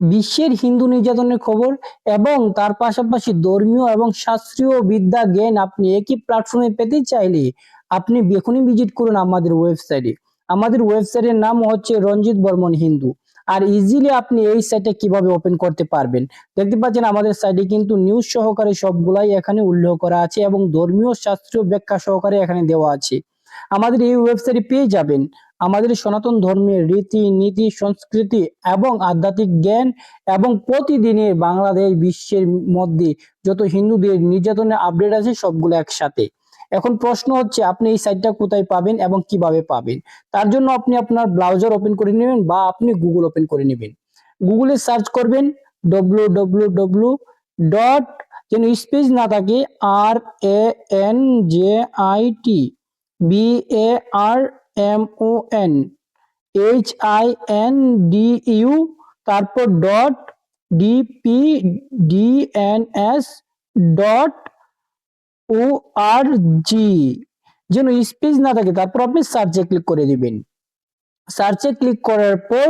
বিশ্বের হিন্দু নির্যাতনের খবর এবং তার পাশাপাশি ধর্মীয় এবং শাস্ত্রীয় বিদ্যা জ্ঞান আপনি একই প্ল্যাটফর্মে পেতে চাইলে আপনি এখনই ভিজিট করুন আমাদের ওয়েবসাইটে আমাদের ওয়েবসাইটের নাম হচ্ছে রঞ্জিত বর্মন হিন্দু। আর ইজিলি আপনি এই সাইটে কীভাবে ওপেন করতে পারবেন? দেখতে পাচ্ছেন আমাদের সাইটে কিন্তু নিউজ সহকারে সবগুলাই এখানে উল্লেখ করা আছে এবং ধর্মীয়, শাস্ত্রীয় ব্যাখ্যা সহকারে এখানে দেওয়া আছে। আমাদের এই ওয়েবসাইটে পেয়ে যাবেন। আমাদের সনাতন ধর্মের রীতি, নীতি, সংস্কৃতি এবং আধ্যাত্মিক জ্ঞান এবং প্রতিদিনের বাংলাদেশ বিশ্বের মধ্যে যত হিন্দুদের নির্যাতনের আপডেট আছে সবগুলো একসাথে। এখন প্রশ্ন হচ্ছে, আপনি এই সাইটটা কোথায় পাবেন এবং কীভাবে পাবেন? তার জন্য আপনি আপনার ব্রাউজার ওপেন করে নেবেন বা আপনি গুগল ওপেন করে নেবেন। গুগলে সার্চ করবেন ডব্লিউ ডব্লিউ ডব্লিউ ডট যেন স্পেস না থাকে R A N J I T B A R M O N H I N D U তারপর dot DP S dot O R G যেন space না থাকে, তারপর আপনি সার্চে ক্লিক করে দিবেন। সার্চে ক্লিক করার পর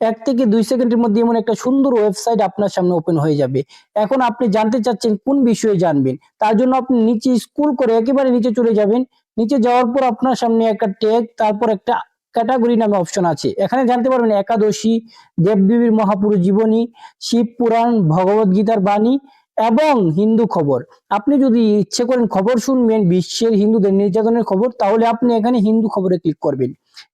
এক থেকে দুই সেকেন্ডের মধ্যে এমন একটা সুন্দর ওয়েবসাইট আপনার সামনে ওপেন হয়ে যাবে। এখন আপনি জানতে চাচ্ছেন কোন বিষয়ে জানবেন, তার জন্য আপনি নিচে স্কুল করে একেবারে নিচে চলে যাবেন। নিচে যাওয়ার পর আপনার সামনে একটা ট্যাগ তারপর একটা ক্যাটাগরি নামে অপশন আছে। এখানে জানতে পারবেন একাদশী, দেবদেবীর মহাপুরুষ জীবনী, শিব পুরাণ ভগবত গীতার বাণী এবং হিন্দু খবর। আপনি যদি ইচ্ছে করেন খবর শুনবেন, বিশ্বের হিন্দুদের নির্যাতনের খবর, তাহলে আপনি এখানে হিন্দু খবরে ক্লিক করবেন।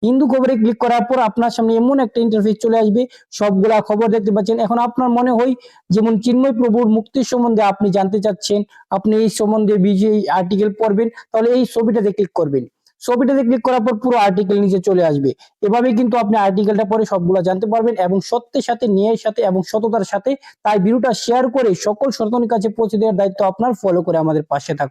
হিন্দু খবরে ক্লিক করার পর আপনার সামনে এমন একটা ইন্টারফেস চলে আসবে, সবগুলা খবর দেখতে পাচ্ছেন। এখন আপনার মনে হয় যেমন চিন্ময় প্রভুর মুক্তির সম্বন্ধে আপনি জানতে চাচ্ছেন, আপনি এই সম্বন্ধে বিজয় আর্টিকেল পড়বেন, তাহলে এই ছবিটাতে ক্লিক করবেন। ছবিটাতে ক্লিক করার পর পুরো আর্টিকেল নিচে চলে আসবে। এভাবে কিন্তু আপনি আর্টিকেলটা পরে সবগুলো জানতে পারবেন এবং সত্যের সাথে, ন্যায়ের সাথে এবং সততার সাথে তাই ভিডিওটা শেয়ার করে সকল সনাতনের কাছে পৌঁছে দেওয়ার দায়িত্ব আপনার। ফলো করে আমাদের পাশে থাকো।